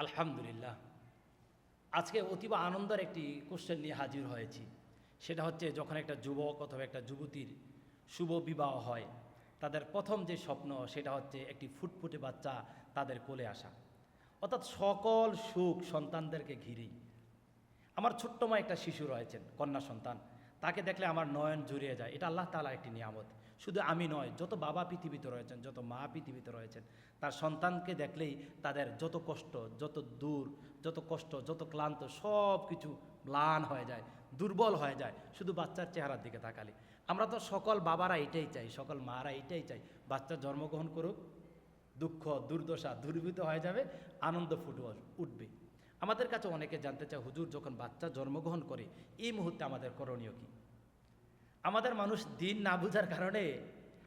আলহামদুলিল্লাহ। আজকে অতীব আনন্দের একটি কোশ্চেন নিয়ে হাজির হয়েছি। সেটা হচ্ছে যখন একটা যুবক অথবা একটা যুবতীর শুভ বিবাহ হয়, তাদের প্রথম যে স্বপ্ন সেটা হচ্ছে একটি ফুটফুটে বাচ্চা তাদের কোলে আসা। অর্থাৎ সকল সুখ সন্তানদেরকে ঘিরেই। আমার ছোট্ট মা একটা শিশু রয়েছেন, কন্যা সন্তান। তাকে দেখলে আমার নয়ন জুড়িয়ে যায়। এটা আল্লাহ তালা একটি নিয়ামত। শুধু আমি নয়, যত বাবা পৃথিবীতে রয়েছেন, যত মা পৃথিবীতে রয়েছেন, তার সন্তানকে দেখলেই তাদের যত কষ্ট, যত দূর, যত কষ্ট, যত ক্লান্ত সব কিছু ম্লান হয়ে যায়, দুর্বল হয়ে যায়, শুধু বাচ্চার চেহারার দিকে তাকালে। আমরা তো সকল বাবারা এটাই চাই, সকল মারা এটাই চাই, বাচ্চা জন্মগ্রহণ করুক, দুঃখ, দুর্দশা দুর্বৃত হয়ে যাবে, আনন্দ ফুটে উঠবে। আমাদের কাছে অনেকে জানতে চায়, হুজুর, যখন বাচ্চা জন্মগ্রহণ করে, এই মুহূর্তে আমাদের করণীয় কি? আমাদের মানুষ দিন না বুঝার কারণে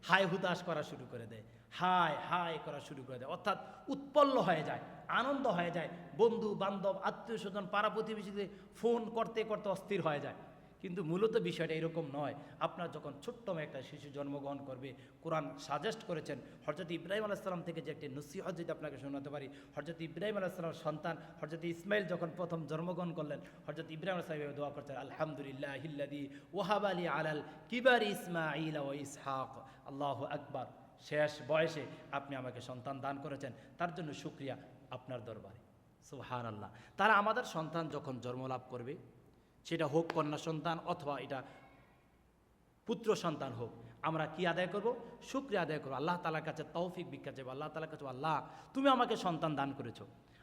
হায় হুতাশ করা শুরু করে দেয়, হায় হায় করা শুরু করে দেয়। অর্থাৎ উৎপল্ল হয়ে যায়, আনন্দ হয়ে যায়, বন্ধু, বান্ধব, আত্মীয় স্বজন, পাড়া প্রতিবেশীদের ফোন করতে করতে অস্থির হয়ে যায়। কিন্তু মূলত বিষয়টা এরকম নয়। আপনার যখন ছোট্ট একটা শিশু জন্মগ্রহণ করবে, কোরআন সাজেস্ট করেছেন হরজত ইব্রাহিম আলাইসালাম থেকে যে একটি নসিহত যদি আপনাকে শোনাতে পারি হরজত ইব্রাহিম আলাইসালামের সন্তান হরজত ইসমাইল যখন প্রথম জন্মগ্রহণ করলেন হরজত ইব্রাহিম আলাইসালাম দোয়া করছেন আলহামদুলিল্লাহ হিল্লাদি ওহাব আলী আলাল কিবার ইসমাইল ও ইসহাক। আল্লাহ আকবার। শেষ বয়সে আপনি আমাকে সন্তান দান করেছেন, তার জন্য শুক্রিয়া আপনার দরবারে। সুহান আল্লাহ তারা আমাদের সন্তান যখন জন্মলাভ করবে সেটা হোক কন্যা সন্তান অথবা এটা পুত্র সন্তান হোক, আমরা কি আদায় করব? শুক্রিয়া আদায় করব। আল্লাহ তালার কাছে তৌফিক ভিক্ষা চাইব। আল্লাহ তালার কাছে আল্লাহ, তুমি আমাকে সন্তান দান করেছ।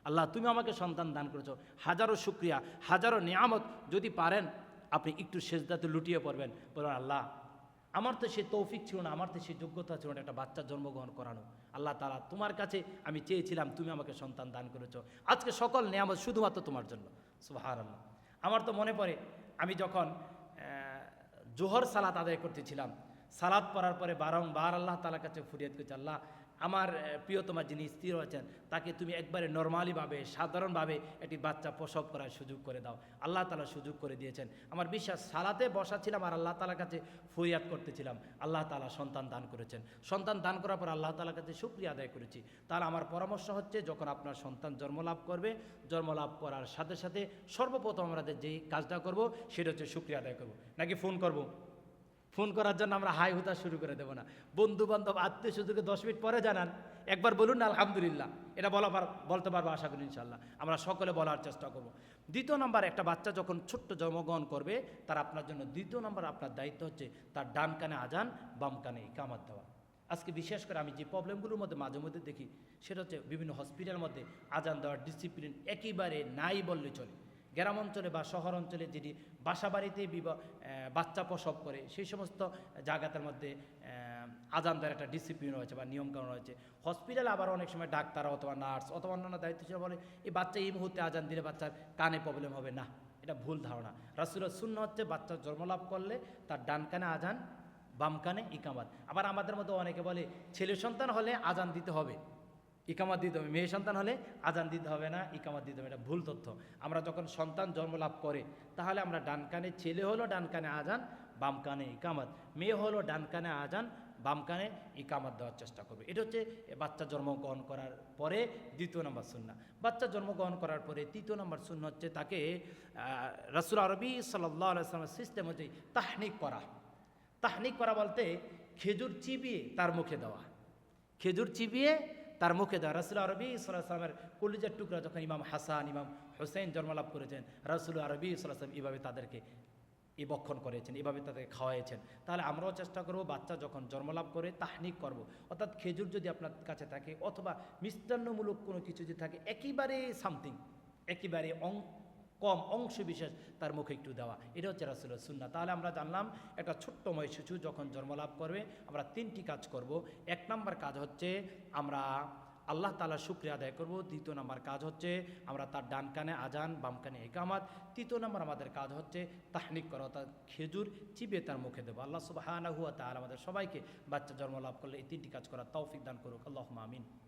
আল্লাহ, তুমি আমাকে সন্তান দান করেছ। হাজারো শুক্রিয়া, হাজারো নিয়ামত, যদি পারেন, আপনি একটু সেজদাতে লুটিয়ে পড়বেন। বলবেন, আল্লাহ, আমার তো সে তৌফিক ছিল না, আমার তো সে যোগ্যতা ছিল না, একটা বাচ্চা জন্মগ্রহণ করানো। আল্লাহ তালা তোমার কাছে আমি চেয়েছিলাম, তুমি আমাকে সন্তান দান করেছ। আজকে সকল নিয়ামত শুধুমাত্র তোমার জন্য। সুবাহার আল্লাহ আমার তো মনে পড়ে, আমি যখন জোহর সালাত আদায় করতেছিলাম সালাদ পড়ার পরে বারংবার আল্লাহ তালার কাছে ফুরিয়ে করছি, আল্লাহ আমার প্রিয়তমা যিনি স্ত্রী রয়েছেন তাকে তুমি একবারে নর্মালিভাবে সাধারণভাবে একটি বাচ্চা প্রসব করার সুযোগ করে দাও। আল্লাহ তালা সুযোগ করে দিয়েছেন। আমার বিশ্বাস, সালাতে বসা ছিলাম আর আল্লাহ তালার কাছে ফরিয়াদ করতেছিলাম। আল্লাহ তালা সন্তান দান করেছেন। সন্তান দান করার পর আল্লাহ তালার কাছে সুক্রিয়া আদায় করেছি। তাহলে আমার পরামর্শ হচ্ছে, যখন আপনার সন্তান জন্মলাভ করবে, জন্মলাভ করার সাথে সাথে সর্বপ্রথম আমাদের যেই কাজটা করব, সেটা হচ্ছে সুক্রিয়া আদায় করব। নাকি ফোন করব? ফোন করার জন্য আমরা হাই হুতা শুরু করে দেবো না। বন্ধু বান্ধব আত্মীয় স্বজনকে দশ মিনিট পরে জানান, একবার বলুন না, আলহামদুলিল্লাহ। এটা বলা বলতে পারব, আশা করি ইনশাল্লাহ আমরা সকলে বলার চেষ্টা করব। দ্বিতীয় নাম্বার, একটা বাচ্চা যখন ছোট্ট জন্মগ্রহণ করবে, তার আপনার জন্য দ্বিতীয় নম্বর আপনার দায়িত্ব হচ্ছে তার ডান কানে আজান, বাম কানে কামাত দেওয়া। আজকে বিশেষ করে আমি যে প্রবলেমগুলোর মধ্যে মাঝে মধ্যে দেখি, সেটা হচ্ছে বিভিন্ন হসপিটালের মধ্যে আজান দেওয়ার ডিসিপ্লিন একেবারে নাই বললে চলে। গ্রাম অঞ্চলে বা শহর অঞ্চলে যেটি বাসা বাড়িতে বাচ্চা প্রসব করে, সেই সমস্ত জায়গাটার মধ্যে আজান দেওয়ার একটা ডিসিপ্লিন রয়েছে বা নিয়মকানুন রয়েছে। হসপিটালে আবার অনেক সময় ডাক্তার অথবা নার্স অথবা অন্যান্য দায়িত্বশীল বলে, এই বাচ্চা এই মুহূর্তে আজান দিলে বাচ্চার কানে প্রবলেম হবে। না, এটা ভুল ধারণা। রাসুলের শূন্য হচ্ছে বাচ্চা জন্মলাভ করলে তার ডান কানে আজান, বাম কানে ইকামাত। আবার আমাদের মধ্যে অনেকে বলে, ছেলে সন্তান হলে আজান দিতে হবে। ইকামাত দিতে হবে। মেয়ে সন্তান হলে আজান দিতে হবে না, ইকামাত দিতে হবে। এটা ভুল তথ্য। আমরা যখন সন্তান জন্ম লাভ করে, তাহলে আমরা ডান কানে ছেলে হলো ডান কানে আজান, বাম কানে ইকামাত। মেয়ে হলো ডান কানে আজান, বাম কানে ইকামাত দেওয়ার চেষ্টা করবে। এটা হচ্ছে বাচ্চা জন্মগ্রহণ করার পরে দ্বিতীয় নম্বর শূন্য বাচ্চা জন্মগ্রহণ করার পরে তৃতীয় নম্বর শূন্য হচ্ছে তাকে রাসুল আরবি সাল্লাহ আলাইসলামের সিস্টেম হচ্ছে তাহনিক করা। তাহনিক করা বলতে খেজুর চিবিয়ে তার মুখে দেওয়া। খেজুর চিবিয়ে তার মুখে দেওয়া। রসুল আরবি সাল্লামের কলিজার টুকরা যখন ইমাম হাসান, ইমাম হোসেন জন্মলাভ করেছেন, রাসুল আরবি সাল্লাম এভাবে তাদেরকে এ বক্ষণ করেছেন, এভাবে তাদেরকে খাওয়াইছেন। তাহলে আমরাও চেষ্টা করব বাচ্চা যখন জন্মলাভ করে তাহনিক করব। অর্থাৎ খেজুর যদি আপনার কাছে থাকে অথবা মিষ্টান্নমূলক কোনো কিছু যদি থাকে, একেবারে সামথিং, একেবারে অং কম অংশ বিশেষ তার মুখে একটু দেওয়া। এটা হচ্ছে রাসুলের সুন্না তাহলে আমরা জানলাম একটা ছোট্টময় শিশু যখন জন্মলাভ করবে, আমরা তিনটি কাজ করব। এক নম্বর কাজ হচ্ছে আমরা আল্লাহ তালা শুক্রিয়া আদায় করব। দ্বিতীয় নম্বর কাজ হচ্ছে আমরা তার ডান কানে আজান, বাম কানে একামাত। তৃতীয় নম্বর আমাদের কাজ হচ্ছে তাহনিক করা, অর্থাৎ খেজুর চিবিয়ে তার মুখে দেবো। আল্লাহ সুবাহ আমাদের সবাইকে বাচ্চা জন্মলাভ করলে এই তিনটি কাজ করার তৌফিক দান করুক। আল্লাহ আমিন।